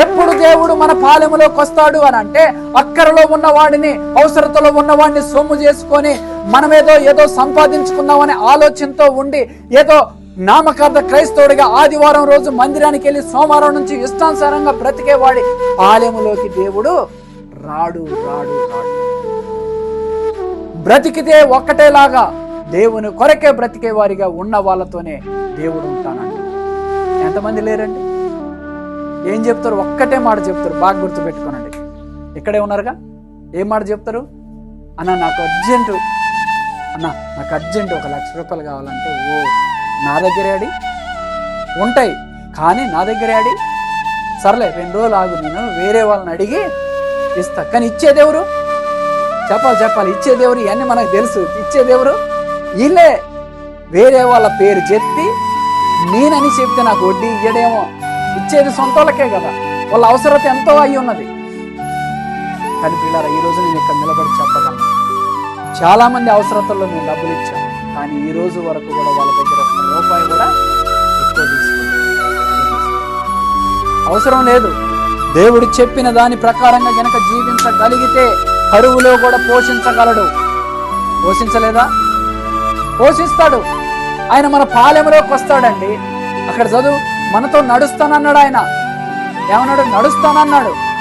ఎప్పుడు దేవుడు మన పాలెములోకి వస్తాడు అని అంటే అక్కరలో ఉన్నవాడిని అవసరతలో ఉన్నవాడిని సొమ్ము చేసుకొని మనమేదో ఏదో సంపాదించుకుందామనే ఆలోచనతో ఉండి ఏదో నామకార్థ క్రైస్తవుడిగా ఆదివారం రోజు మందిరానికి వెళ్ళి సోమవారం నుంచి ఇష్టానుసారంగా బ్రతికేవాడి పాలెములోకి దేవుడు రాడు రాడు రాడు. బ్రతికితే ఒక్కటేలాగా దేవుని కొరకే బ్రతికే వారిగా ఉన్న వాళ్ళతోనే దేవుడు ఉంటానండి. ఎంతమంది లేరండి? ఏం చెప్తారు? ఒక్కటే మాట చెప్తారు. బాగా గుర్తుపెట్టుకోనండి. ఇక్కడే ఉన్నారుగా? ఏం మాట చెప్తారు? అన్న నాకు అర్జెంటు అన్న నాకు అర్జెంట్ ఒక లక్ష రూపాయలు కావాలంటే ఓ నా దగ్గరే ఆడి. ఉంటాయి. కానీ నా దగ్గరే ఆడి. సర్లే రెండు రోజులు ఆగు నేను వేరే వాళ్ళని అడిగి ఇస్తా. కానీ ఇచ్చేదెవరు? చెప్పాలి చెప్పాలి. ఇచ్చేదెవరు? ఇవన్నీ మనకు తెలుసు. ఇచ్చేదెవరు? వీళ్ళే వేరే వాళ్ళ పేరు చెప్పి నేనని చెప్తే నాకు వడ్డీ ఇయ్యడేమో. ఇచ్చేది సొంతలకే కదా. వాళ్ళ అవసరత ఎంతో అయి ఉన్నది. కానీ పిల్లరా ఈ రోజు నేను ఇక్కడ నిలబడి చెప్పగలను. చాలామంది అవసరతల్లో మేము డబ్బులు ఇచ్చాం కానీ ఈ రోజు వరకు కూడా వాళ్ళ దగ్గర ఒక్క రూపాయి కూడా ఎక్కువ అవసరం లేదు. దేవుడు చెప్పిన దాని ప్రకారంగా గనక జీవించగలిగితే కరువులో కూడా పోషించగలడు. పోషించలేదా? పోషిస్తాడు. ఆయన మన పాలెంలోకి వస్తాడండి. అక్కడ చదువు మనతో నడుస్తానన్నాడు ఆయన. ఏమన్నాడు? నడుస్తానన్నాడు.